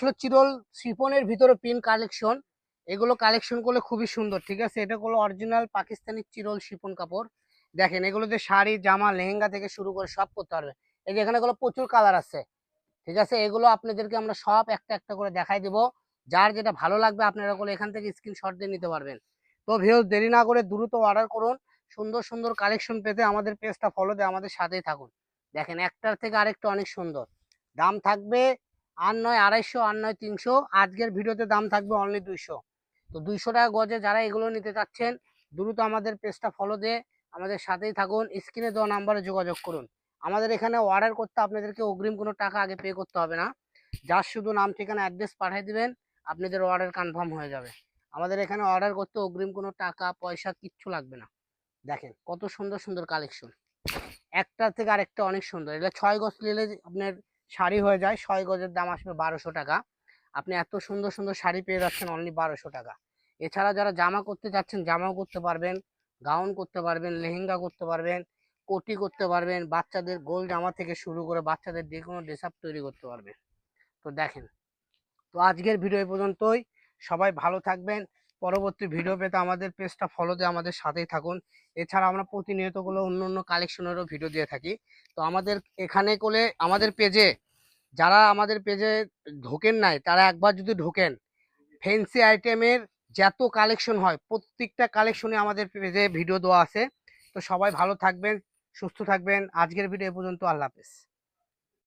আসলে চিরল শিপনের ভিতরে pin collection এগুলো কালেকশন করলে খুবই সুন্দর, ঠিক আছে? এটা হলো অরিজিনাল পাকিস্তানি চিরল শিপন কাপড় দেখেন, এগুলোতে শাড়ি, জামা, লেহেঙ্গা থেকে শুরু করে সব করতে পারবে। এই যে এখানে প্রচুর কালার আছে, ঠিক আছে? এগুলো আপনাদেরকে আমরা সব একটা একটা করে দেখাই দিব। যার যেটা ভালো লাগবে, আপনারা এগুলো এখান থেকে স্ক্রিনশট দিয়ে নিতে পারবেন। তো ভিউ দেরি না করে দ্রুত অর্ডার করুন। সুন্দর সুন্দর কালেকশন পেতে আমাদের পেজটা ফলো দিয়ে আমাদের সাথেই থাকুন। দেখেন, একটার থেকে আরেকটা অনেক সুন্দর। দাম থাকবে আর নয় আড়াইশো, আর নয় তিনশো। আজকের ভিডিওতে দাম থাকবে অনলি দুইশো। তো দুইশো টাকা গজে যারা এগুলো নিতে চাচ্ছেন, দ্রুত আমাদের পেজটা ফলো দিয়ে আমাদের সাথেই থাকুন। স্ক্রিনে দেওয়া নাম্বারে যোগাযোগ করুন। আমাদের এখানে অর্ডার করতে আপনাদেরকে অগ্রিম কোনো টাকা আগে পে করতে হবে না। যার শুধু নাম, ঠিকানা অ্যাড্রেস পাঠিয়ে দিবেন, আপনাদের অর্ডার কনফার্ম হয়ে যাবে। আমাদের এখানে অর্ডার করতে অগ্রিম কোনো টাকা, পয়সা কিচ্ছু লাগবে না। দেখেন, কত সুন্দর সুন্দর কালেকশন একটা থেকে আরেকটা অনেক সুন্দর। এটা ছয় গজ নিলে আপনার শাড়ি হয়ে যায় ছয় গজের দাম আসবে বারোশো টাকা। আপনি এত সুন্দর সুন্দর শাড়ি পেয়ে যাচ্ছেন অনলি বারোশো টাকা। এছাড়া যারা জামা করতে চাচ্ছেন জামাও করতে পারবেন, গাউন করতে পারবেন, লেহেঙ্গা করতে পারবেন, কোটি করতে পারবেন, বাচ্চাদের গোল জামা থেকে শুরু করে বাচ্চাদের যে কোনো ড্রেস আপ তৈরি করতে পারবেন। তো দেখেন, তো আজকের ভিডিও পর্যন্তই। সবাই ভালো থাকবেন পরবর্তী ভিডিও পেতে আমাদের পেজটা ফলো দিয়ে আমাদের সাথেই থাকুন। এছাড়া আমরা প্রতিনিয়ত অন্য অন্য কালেকশনেরও ভিডিও দিয়ে থাকি। তো আমাদের এখানে করে আমাদের পেজে যারা আমাদের পেজে ঢোকেন নাই, তারা একবার যদি ঢোকেন ফেন্সি আইটেমের যত কালেকশন হয়, প্রত্যেকটা কালেকশনে আমাদের পেজে ভিডিও দেওয়া আছে। তো সবাই ভালো থাকবেন, সুস্থ থাকবেন। আজকের ভিডিও পর্যন্ত আল্লাহ হাফেজ।